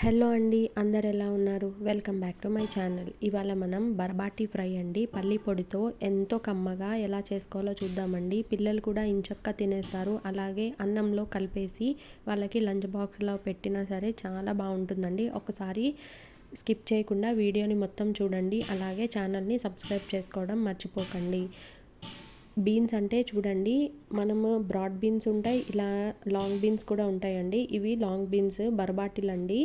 Hello అండి అందరు ఎలా ఉన్నారు? Welcome back to my channel. ఇవాళ మనం బర్బాటి ఫ్రై అండి. పల్లి పొడితో ఎంతో కమ్మగా ఎలా చేసుకోవాలో చూద్దామండి. పిల్లలు కూడా ఇంచక్క తినేస్తారు. అలాగే అన్నంలో కలిపేసి వాళ్ళకి లంచ్ బాక్స్లో పెట్టినా సరే చాలా బాగుంటుందండి. ఒకసారి స్కిప్ చేయకుండా వీడియోని మొత్తం చూడండి. అలాగే ఛానల్ని సబ్స్క్రైబ్ చేసుకోవడం మర్చిపోకండి. బీన్స్ అంటే చూడండి మనము బ్రాడ్ బీన్స్ ఉంటాయి ఇలా లాంగ్ బీన్స్ కూడా ఉంటాయండి. ఇవి లాంగ్ బీన్స్ బర్బాటిల్ అండి.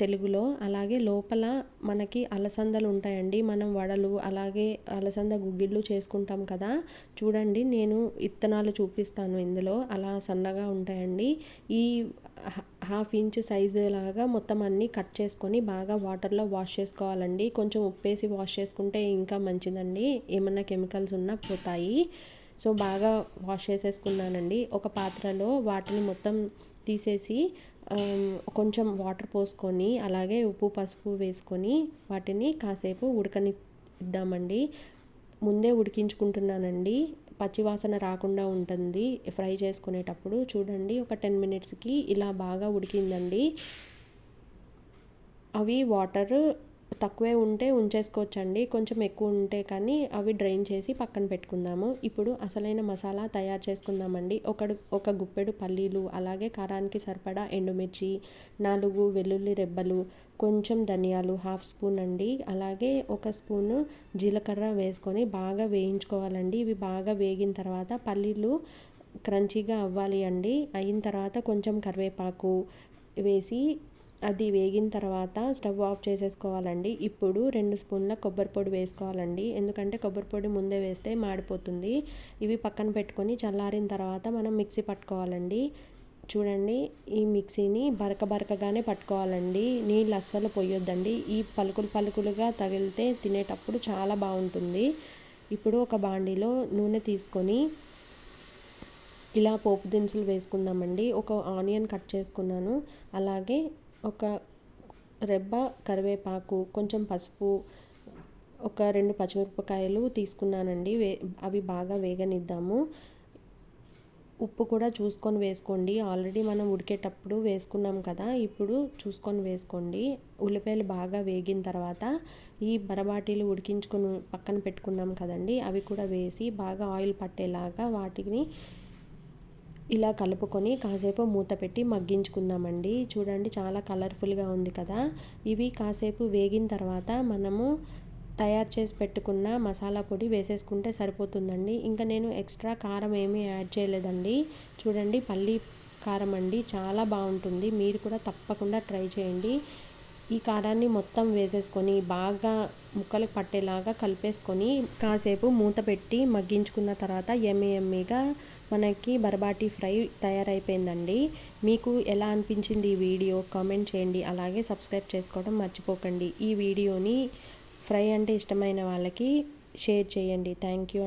తెలుగులో. అలాగే లోపల మనకి అలసందలు ఉంటాయండి మనం వడలు అలాగే అలసంద గుగ్గిళ్ళు చేసుకుంటాం కదా. చూడండి నేను ఇత్తనాలు చూపిస్తాను ఇందులో. అలా సన్నగా ఉంటాయండి. ఈ హాఫ్ ఇంచ్ సైజు లాగా మొత్తం అన్నీ కట్ చేసుకొని బాగా వాటర్లో వాష్ చేసుకోవాలండి. కొంచెం ఉప్పేసి వాష్ చేసుకుంటే ఇంకా మంచిదండి. ఏమన్నా కెమికల్స్ ఉన్నా పోతాయి. సో బాగా వాష్ చేసేసుకున్నానండి. ఒక పాత్రలో వాటిని మొత్తం తీసేసి కొంచెం వాటర్ పోసుకొని అలాగే ఉప్పు పసుపు వేసుకొని వాటిని కాసేపు ఉడకని ఇద్దామండి ముందే ఉడికించుకుంటున్నానండి. పచ్చివాసన రాకుండా ఉంటుంది ఫ్రై చేసుకునేటప్పుడు. చూడండి ఒక టెన్ మినిట్స్కి ఇలా బాగా ఉడికిందండి. అవి వాటర్ తక్కువే ఉంటే ఉంచేసుకోవచ్చండి. కొంచెం ఎక్కువ ఉంటే కానీ అవి డ్రైన్ చేసి పక్కన పెట్టుకుందాము. ఇప్పుడు అసలైన మసాలా తయారు చేసుకుందామండి. ఒకడు ఒక గుప్పెడు పల్లీలు అలాగే కారానికి సరిపడా ఎండుమిర్చి నాలుగు వెల్లుల్లి రెబ్బలు కొంచెం ధనియాలు హాఫ్ స్పూన్ అండి. అలాగే ఒక స్పూను జీలకర్ర వేసుకొని బాగా వేయించుకోవాలండి. ఇవి బాగా వేగిన తర్వాత పల్లీలు క్రంచీగా అవ్వాలి అండి. అయిన తర్వాత కొంచెం కరివేపాకు వేసి అది వేగిన తర్వాత స్టవ్ ఆఫ్ చేసేసుకోవాలండి. ఇప్పుడు రెండు స్పూన్ల కొబ్బరి పొడి వేసుకోవాలండి. ఎందుకంటే కొబ్బరి పొడి ముందే వేస్తే మాడిపోతుంది. ఇవి పక్కన పెట్టుకొని చల్లారిన తర్వాత మనం మిక్సీ పట్టుకోవాలండి. చూడండి ఈ మిక్సీని బరక బరకగానే పట్టుకోవాలండి. నీళ్ళు అస్సలు పోయొద్దండి. ఈ పలుకులు పలుకులుగా తగిలితే తినేటప్పుడు చాలా బాగుంటుంది. ఇప్పుడు ఒక బాండీలో నూనె తీసుకొని ఇలా పోపు దినుసులు వేసుకుందామండి. ఒక ఆనియన్ కట్ చేసుకున్నాను. అలాగే ఒక రెబ్బ కరివేపాకు కొంచెం పసుపు ఒక రెండు పచ్చిమిరపకాయలు తీసుకున్నానండి. వే అవి బాగా వేగనిద్దాము. ఉప్పు కూడా చూసుకొని వేసుకోండి. ఆల్రెడీ మనం ఉడికేటప్పుడు వేసుకున్నాం కదా ఇప్పుడు చూసుకొని వేసుకోండి. ఉల్లిపాయలు బాగా వేగిన తర్వాత ఈ బరబాటీలు ఉడికించుకుని పక్కన పెట్టుకున్నాం కదండి అవి కూడా వేసి బాగా ఆయిల్ పట్టేలాగా వాటిని ఇలా కలుపుకొని కాసేపు మూత పెట్టి మగ్గించుకుందామండి. చూడండి చాలా కలర్ఫుల్గా ఉంది కదా. ఇవి కాసేపు వేగిన తర్వాత మనము తయారు చేసి పెట్టుకున్న మసాలా పొడి వేసేసుకుంటే సరిపోతుందండి. ఇంకా నేను ఎక్స్ట్రా కారం ఏమీ యాడ్ చేయలేదండి. చూడండి పల్లి కారం అండి చాలా బాగుంటుంది. మీరు కూడా తప్పకుండా ట్రై చేయండి. ఈ కారాన్ని మొత్తం వేసేసుకొని బాగా ముక్కలు పట్టేలాగా కలిపేసుకొని కాసేపు మూత పెట్టి మగ్గించుకున్న తర్వాత ఎమ్మెఎమ్మిగా మనకి బర్బాటి ఫ్రై తయారైపోయిందండి. మీకు ఎలా అనిపించింది ఈ వీడియో కామెంట్ చేయండి. అలాగే సబ్స్క్రైబ్ చేసుకోవడం మర్చిపోకండి. ఈ వీడియోని ఫ్రై అంటే ఇష్టమైన వాళ్ళకి షేర్ చేయండి. Thank you.